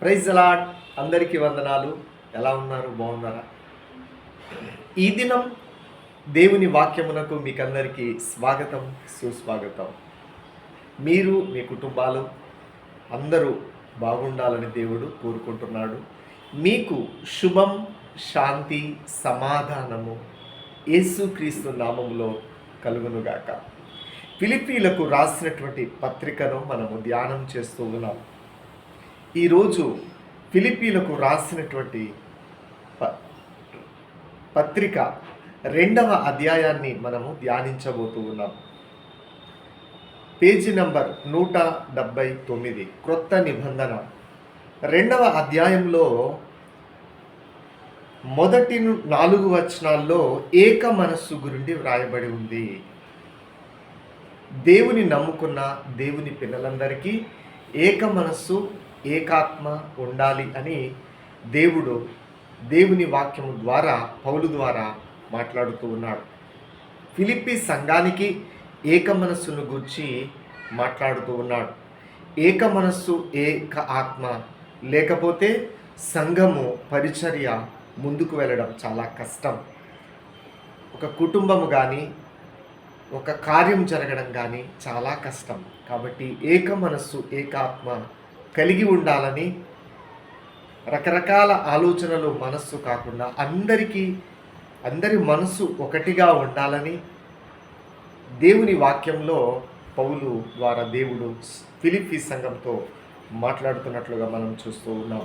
Praise allot అందరికీ వందనాలు. ఎలా ఉన్నారు? బాగున్నారా? ఈ దినం దేవుని వాక్యమునకు మీకందరికీ స్వాగతం సుస్వాగతం. మీరు మీ కుటుంబాలు అందరూ బాగుండాలని దేవుడు కోరుకుంటున్నాడు. మీకు శుభం శాంతి సమాధానము యేసుక్రీస్తు నామములో కలుగునుగాక. ఫిలిపీలకు రాసినటువంటి పత్రికను మనము ధ్యానం చేస్తూ ఉన్నాం. ఈరోజు ఫిలిపీలకు రాసినటువంటి ప- పత్రిక రెండవ అధ్యాయాన్ని మనము ధ్యానించబోతూ ఉన్నాం. పేజీ నంబర్ నూట డెబ్బై తొమ్మిది క్రొత్త నిబంధన. రెండవ అధ్యాయంలో మొదటి నాలుగు వచనాల్లో ఏక మనస్సు గురించి వ్రాయబడి ఉంది. దేవుని నమ్ముకున్న దేవుని పిల్లలందరికీ ఏక మనస్సు ఏకాత్మ ఉండాలి అని దేవుడు దేవుని వాక్యము ద్వారా పౌలు ద్వారా మాట్లాడుతూ ఉన్నాడు. ఫిలిప్పి సంఘానికి ఏక మనస్సును గురించి మాట్లాడుతూ ఉన్నాడు. ఏక మనస్సు ఏక ఆత్మ లేకపోతే సంఘము పరిచర్య ముందుకు వెళ్ళడం చాలా కష్టం. ఒక కుటుంబము కానీ ఒక కార్యం జరగడం కానీ చాలా కష్టం. కాబట్టి ఏక మనస్సు ఏకాత్మ కలిగి ఉండాలని రకరకాల ఆలోచనలు మనస్సు కాకుండా అందరికీ అందరి మనసు ఒకటిగా ఉండాలని దేవుని వాక్యంలో పౌలు ద్వారా దేవుడు ఫిలిపీ సంఘంతో మాట్లాడుతున్నట్లుగా మనం చూస్తూ ఉన్నాం.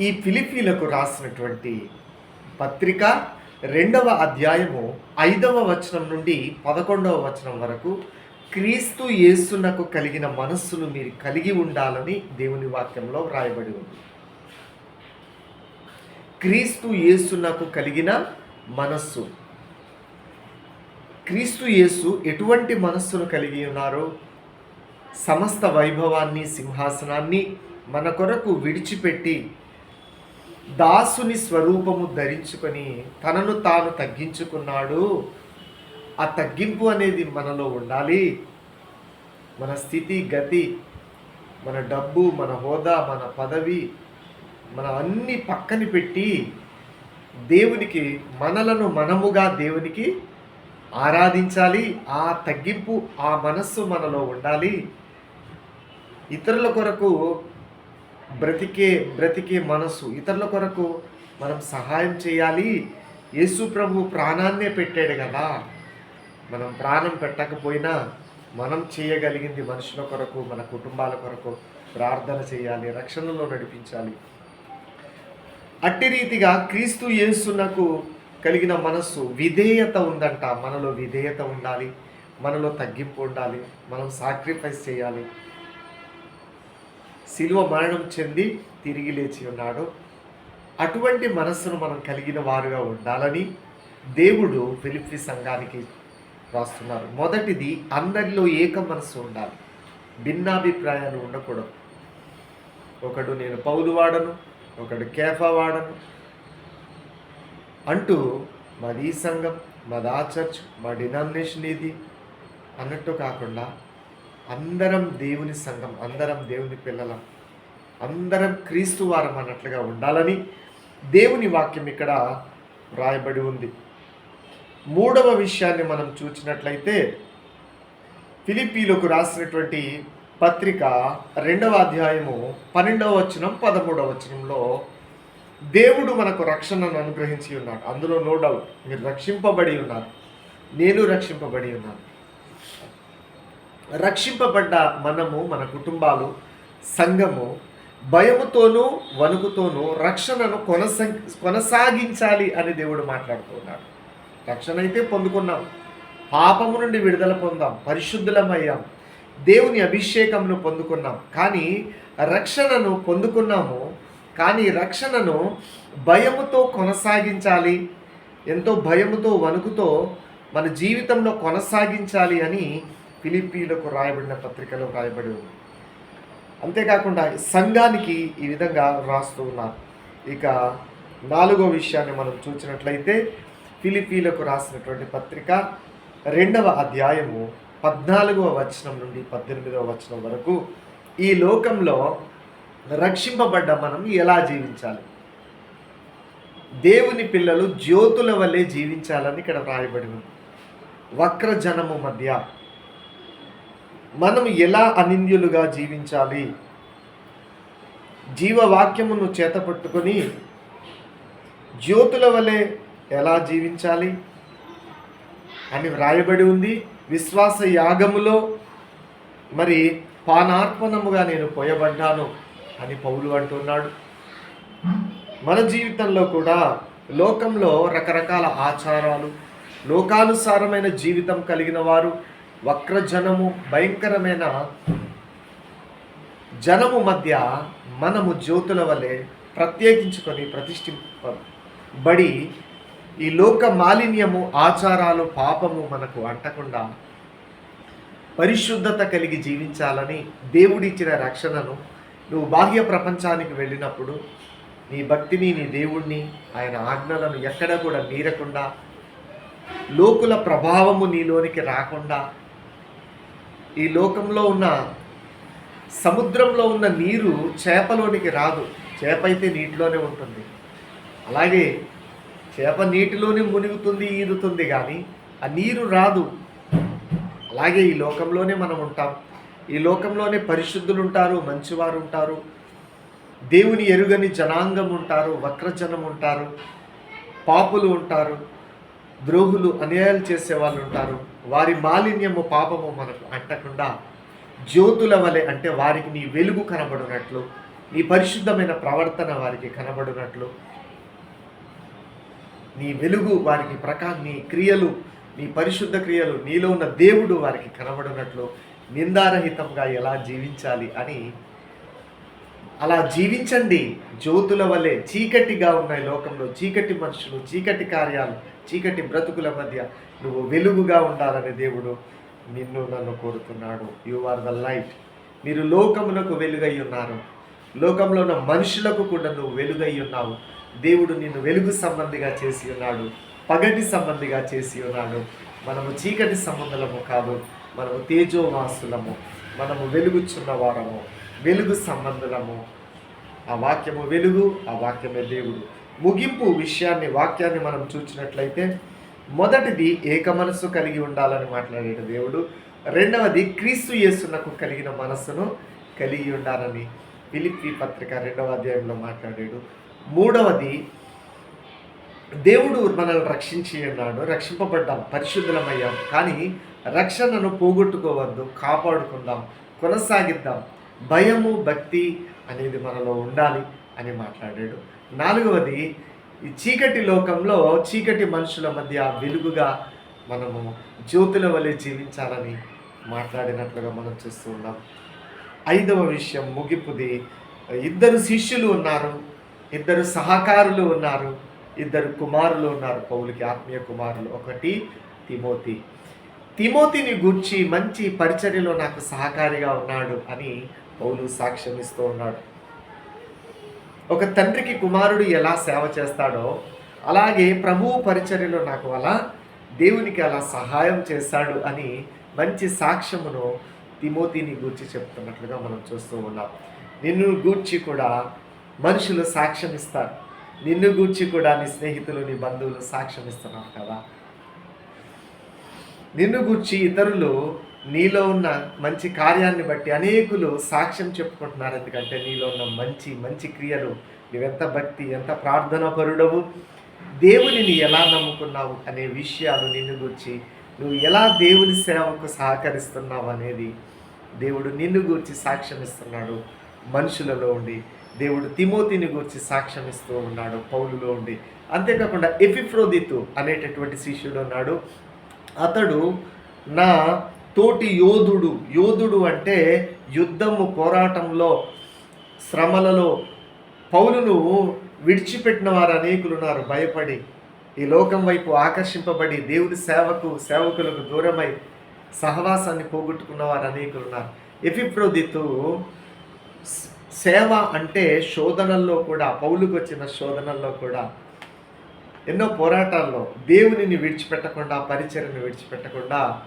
ఈ ఫిలిపీలకు రాసినటువంటి పత్రిక రెండవ అధ్యాయము ఐదవ వచనం నుండి పదకొండవ వచనం వరకు క్రీస్తు యేసునకు కలిగిన మనస్సును మీరు కలిగి ఉండాలని దేవుని వాక్యంలో వ్రాయబడి ఉంది. క్రీస్తు యేసునకు కలిగిన మనస్సు. క్రీస్తు యేసు ఎటువంటి మనస్సును కలిగి ఉన్నారు? సమస్త వైభవాన్ని సింహాసనాన్ని మన కొరకు విడిచిపెట్టి దాసుని స్వరూపము ధరించుకొని తనను తాను తగ్గించుకున్నాడు. ఆ తగ్గింపు అనేది మనలో ఉండాలి. మన స్థితి గతి మన డబ్బు మన హోదా మన పదవి మన అన్ని పక్కన పెట్టి దేవునికి మనలను మనముగా దేవునికి ఆరాధించాలి. ఆ తగ్గింపు ఆ మనస్సు మనలో ఉండాలి. ఇతరుల కొరకు బ్రతికే బ్రతికే మనసు ఇతరుల కొరకు మనం సహాయం చేయాలి. యేసు ప్రభు ప్రాణాన్నే పెట్టాడు కదా. మనం ప్రాణం పెట్టకపోయినా మనం చేయగలిగింది మనుషుల కొరకు మన కుటుంబాల కొరకు ప్రార్థన చేయాలి రక్షణలో నడిపించాలి. అట్టి రీతిగా క్రీస్తు యేసునకు కలిగిన మనస్సు విధేయత ఉందంట. మనలో విధేయత ఉండాలి మనలో తగ్గింపు ఉండాలి మనం సాక్రిఫైస్ చేయాలి. శిలువ మరణం చెంది తిరిగి లేచి ఉన్నాడు. అటువంటి మనస్సును మనం కలిగిన వారుగా ఉండాలని దేవుడు ఫిలిప్పి సంఘానికి రాస్తున్నారు. మొదటిది అందరిలో ఏక మనసు ఉండాలి. భిన్నాభిప్రాయాలు ఉండకూడదు. ఒకడు నేను పౌలు వాడను ఒకడు కేఫా వాడను అంటూ మాది ఈ సంఘం మాది ఆ చర్చ్ మా డినామినేషన్ ఇది అన్నట్టు కాకుండా అందరం దేవుని సంఘం అందరం దేవుని పిల్లలం అందరం క్రీస్తు వారం అన్నట్లుగా ఉండాలని దేవుని వాక్యం ఇక్కడ రాయబడి ఉంది. మూడవ విషయాన్ని మనం చూసినట్లయితే ఫిలిపీలకు రాసినటువంటి పత్రిక రెండవ అధ్యాయము పన్నెండవ వచనం పదమూడవ వచనంలో దేవుడు మనకు రక్షణను అనుగ్రహించి ఉన్నాడు. అందులో నో డౌట్ మీరు రక్షింపబడి ఉన్నారు. నేను రక్షింపబడి ఉన్నాను. రక్షింపబడ్డ మనము మన కుటుంబాలు సంఘము భయముతోనూ వణుకుతోనూ రక్షణను కొనసా కొనసాగించాలి అని దేవుడు మాట్లాడుతున్నాడు రక్షణైతే రక్షణ అయితే పొందుకున్నాం. పాపము నుండి విడుదల పొందాం. పరిశుద్ధులమయ్యాం. దేవుని అభిషేకంను పొందుకున్నాం. కానీ రక్షణను పొందుకున్నాము. కానీ రక్షణను భయముతో కొనసాగించాలి. ఎంతో భయముతో వణుకుతో మన జీవితంలో కొనసాగించాలి అని ఫిలిపీలకు రాయబడిన పత్రికలో రాయబడి ఉంది. అంతేకాకుండా సంఘానికి ఈ విధంగా రాస్తూ ఉన్నారు. ఇక నాలుగో విషయాన్ని మనం చూసినట్లయితే ఫిలిపీలకు రాసినటువంటి పత్రిక రెండవ అధ్యాయము పద్నాలుగవ వచనం నుండి పద్దెనిమిదవ వచనం వరకు ఈ లోకంలో రక్షింపబడ్డ మనం ఎలా జీవించాలి? దేవుని పిల్లలు జ్యోతుల వల్లే జీవించాలని ఇక్కడ వ్రాయబడి ఉంది. వక్ర జనము మధ్య మనం ఎలా అనింద్యులుగా జీవించాలి? జీవవాక్యమును చేతపట్టుకొని జ్యోతుల వలె ఎలా జీవించాలి అని వ్రాయబడి ఉంది. విశ్వాస యాగములో మరి పానార్పణముగా నేను పోయబడ్డాను అని పౌలు అంటున్నాడు. మన జీవితంలో కూడా లోకంలో రకరకాల ఆచారాలు లోకానుసారమైన జీవితం కలిగిన వారు వక్రజనము భయంకరమైన జనము మధ్య మనము జ్యోతుల వలె ప్రత్యేకించుకొని ప్రతిష్ఠింపబడి ఈ లోక మాలిన్యము ఆచారాలు పాపము మనకు అంటకుండా పరిశుద్ధత కలిగి జీవించాలని దేవుడిచ్చిన రక్షణను నువ్వు బాహ్య ప్రపంచానికి వెళ్ళినప్పుడు నీ భక్తిని నీ దేవుణ్ణి ఆయన ఆజ్ఞలను ఎక్కడ కూడా మీరకుండా లోకుల ప్రభావము నీలోనికి రాకుండా ఈ లోకంలో ఉన్న సముద్రంలో ఉన్న నీరు చేపలోనికి రాదు. చేప అయితే నీటిలోనే ఉంటుంది. అలాగే చేప నీటిలోనే మునుగుతుంది ఈదుతుంది కానీ ఆ నీరు రాదు. అలాగే ఈ లోకంలోనే మనం ఉంటాం. ఈ లోకంలోనే పరిశుద్ధులు ఉంటారు మంచివారు ఉంటారు. దేవుని ఎరుగని జనాంగం ఉంటారు వక్రజనం ఉంటారు పాపులు ఉంటారు ద్రోహులు అన్యాయాలు చేసే వాళ్ళు ఉంటారు. వారి మాలిన్యము పాపము మనకు అంటకుండా జ్యోతుల వలె అంటే వారికి నీ వెలుగు కనబడినట్లు నీ పరిశుద్ధమైన ప్రవర్తన వారికి కనబడినట్లు నీ వెలుగు వారికి ప్రకా నీ క్రియలు నీ పరిశుద్ధ క్రియలు నీలో ఉన్న దేవుడు వారికి కనబడినట్లు నిందారహితంగా ఎలా జీవించాలి అని అలా జీవించండి. జ్యోతుల వల్లే చీకటిగా ఉన్నాయి లోకంలో. చీకటి మనుషులు చీకటి కార్యాలు చీకటి బ్రతుకుల మధ్య నువ్వు వెలుగుగా ఉండాలని దేవుడు నిన్ను నన్ను కోరుతున్నాడు. యు ఆర్ ద లైట్ మీరు లోకమునకు వెలుగై ఉన్నారు. లోకంలో ఉన్న మనుషులకు కూడా నువ్వు వెలుగై ఉన్నావు. దేవుడు నిన్ను వెలుగు సంబంధిగా చేసి ఉన్నాడు పగటి సంబంధిగా చేసి ఉన్నాడు. మనము చీకటి సంబంధులము కాదు మనము తేజోవాసులము మనము వెలుగుచున్న వారము వెలుగు సంబంధులము. ఆ వాక్యము వెలుగు ఆ వాక్యమే దేవుడు. ముగింపు విషయాన్ని వాక్యాన్ని మనం చూచినట్లయితే మొదటిది ఏక మనస్సు కలిగి ఉండాలని మాట్లాడేట దేవుడు. రెండవది క్రీస్తు యేసునకు కలిగిన మనస్సును కలిగి ఉండాలని పిలిపి పత్రిక రెండవ అధ్యాయంలో మాట్లాడాడు. మూడవది దేవుడు మనల్ని రక్షించి ఉన్నాడు రక్షింపబడ్డాం పరిశుద్ధులమయ్యాం కానీ రక్షణను పోగొట్టుకోవద్దు కాపాడుకుందాం కొనసాగిద్దాం. భయము భక్తి అనేది మనలో ఉండాలి అని మాట్లాడాడు. నాలుగవది ఈ చీకటి లోకంలో చీకటి మనుషుల మధ్య వెలుగుగా మనము జ్యోతుల వలె జీవించాలని మాట్లాడినట్లుగా మనం చూస్తూ ఉన్నాం. ఐదవ విషయం ముగింపుది ఇద్దరు శిష్యులు ఉన్నారు. ఇద్దరు సహకారులు ఉన్నారు. ఇద్దరు కుమారులు ఉన్నారు. పౌలకి ఆత్మీయ కుమారులు ఒకటి తిమోతి. తిమోతిని గూర్చి మంచి పరిచర్యలో నాకు సహకారిగా ఉన్నాడు అని పౌలు సాక్ష్యం ఇస్తూ ఉన్నాడు. ఒక తండ్రికి కుమారుడు ఎలా సేవ చేస్తాడో అలాగే ప్రభువు పరిచర్యలో నాకు అలా దేవునికి అలా సహాయం చేశాడు అని మంచి సాక్ష్యమును తిమోతిని గూర్చి చెప్తున్నట్లుగా మనం చూస్తూ ఉన్నాం. నిన్ను గూర్చి కూడా మనుషులు సాక్ష్యం ఇస్తారు. నిన్ను గూర్చి కూడా నీ స్నేహితులు నీ బంధువులు సాక్ష్యం ఇస్తున్నారు కదా. నిన్ను గూర్చి ఇతరులు నీలో ఉన్న మంచి కార్యాన్ని బట్టి అనేకులు సాక్ష్యం చెప్పుకుంటున్నారు. ఎందుకంటే నీలో ఉన్న మంచి మంచి క్రియలు నువ్వెంత భక్తి ఎంత ప్రార్థన పరుడవు దేవునిని ఎలా నమ్ముకున్నావు అనే విషయాలు నిన్ను గురించి నువ్వు ఎలా దేవుని సేవకు సహకరిస్తున్నావు అనేది దేవుడు నిన్ను గూర్చి సాక్ష్యం ఇస్తున్నాడు. మనుషులలో ఉండి దేవుడు తిమోతిని గూర్చి సాక్ష్యం ఇస్తూ ఉన్నాడు పౌలులో ఉండి. అంతేకాకుండా ఎఫిఫ్రోదితు అనేటటువంటి శిష్యుడు ఉన్నాడు. అతడు నా తోటి యోధుడు. యోధుడు అంటే యుద్ధము పోరాటంలో శ్రమలలో పౌలును విడిచిపెట్టిన వారు అనేకులు ఉన్నారు. భయపడి ఈ లోకం వైపు ఆకర్షింపబడి దేవుని సేవకు సేవకులకు దూరమై సహవాసాన్ని పోగొట్టుకున్న వారు అనేకులు ఉన్నారు. ఎఫిప్రోదితు సేవ అంటే శోధనల్లో కూడా పౌలుకు వచ్చిన శోధనల్లో కూడా ఎన్నో పోరాటాల్లో దేవునిని విడిచిపెట్టకుండా పరిచర్యను విడిచిపెట్టకుండా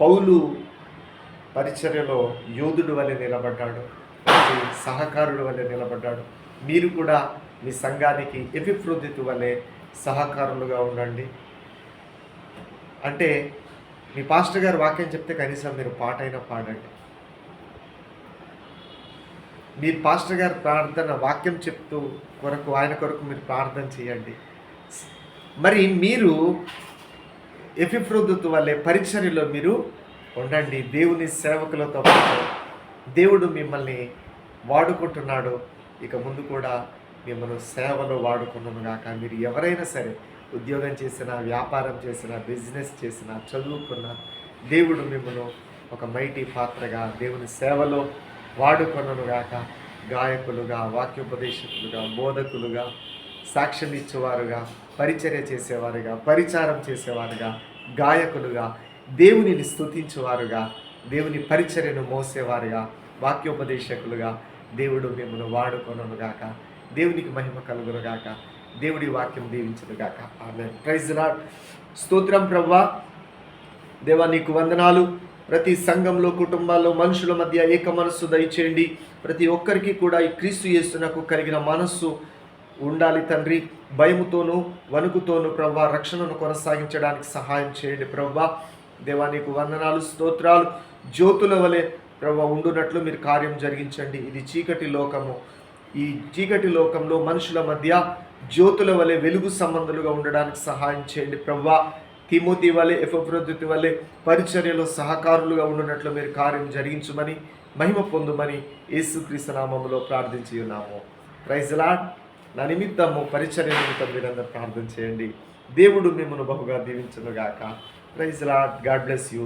పౌలు పరిచర్యలో యోధుడు వలె నిలబడ్డాడు. సహకారుడు వలె నిలబడ్డాడు. మీరు కూడా మీ సంఘానికి ఎపిప్రోదితు వలె సహకారులుగా ఉండండి. అంటే మీ పాస్టర్ గారు వాక్యం చెప్తే కనీసం మీరు పాటైనా పాడండి. మీ పాస్టర్ గారు ప్రార్థన వాక్యం చెప్తూ కొరకు ఆయన కొరకు మీరు ప్రార్థన చేయండి. మరి మీరు ఎఫిఫ్రోదుతు వల్లే పరిచర్యలో మీరు ఉండండి. దేవుని సేవకులతో పాటు దేవుడు మిమ్మల్ని వాడుకుంటున్నాడు. ఇక ముందు కూడా మిమ్మల్ని సేవలో వాడుకున్నాను కాక మీరు ఎవరైనా సరే ఉద్యోగం చేసినా వ్యాపారం చేసినా బిజినెస్ చేసినా చదువుకున్న దేవుడు మిమ్మల్ని ఒక మైటీ పాత్రగా దేవుని సేవలో వాడుకొనను గాక గాయకులుగా వాక్యోపదేశకులుగా బోధకులుగా సాక్ష్యం ఇచ్చేవారుగా పరిచర్య చేసేవారుగా పరిచారం చేసేవారుగా గాయకులుగా దేవునిని స్తుతించేవారుగా దేవుని పరిచర్యను మోసేవారుగా వాక్యోపదేశకులుగా దేవుడు మిమ్మల్ని వాడుకొనను గాక దేవునికి మహిమ కలుగును గాక దేవుడి వాక్యం దీవించనుగాక. ఆమె ప్రైజ్ నాట్ స్తోత్రం ప్రవ్వా దేవా నీకు వందనాలు. ప్రతి సంఘంలో కుటుంబాల్లో మనుషుల మధ్య ఏక మనస్సు దయచేయండి. ప్రతి ఒక్కరికి కూడా ఈ క్రీస్తు యేసునకు కలిగిన మనస్సు ఉండాలి తండ్రి. భయముతోనూ వణుకుతోనూ ప్రభా రక్షణను కొనసాగించడానికి సహాయం చేయండి ప్రవ్వా దేవా నీకు వందనాలు స్తోత్రాలు. జ్యోతుల వలె ప్రవ్వా ఉండునట్లు మీరు కార్యం జరిగించండి. ఇది చీకటి లోకము. ఈ చీకటి లోకంలో మనుషుల మధ్య జ్యోతుల వలె వెలుగు సంబంధులుగా ఉండడానికి సహాయం చేయండి ప్రవ్వా తిమోతి వలె ఎఫ్రొద్దుతి వలె పరిచర్యలో సహకారులుగా ఉండునట్లు మీరు కార్యం జరిగించమని మహిమ పొందుమని ఏసుక్రీస్తునామములో ప్రార్థించి ఉన్నాము. ప్రైజ్లాడ్ నా నిమిత్తము పరిచర్య నిమిత్తం మీరందరూ ప్రార్థన చేయండి. దేవుడు మిమ్మల్ని బహుగా దీవించను గాక ప్రైజ్లాడ్ గాడ్ బ్లెస్ యూ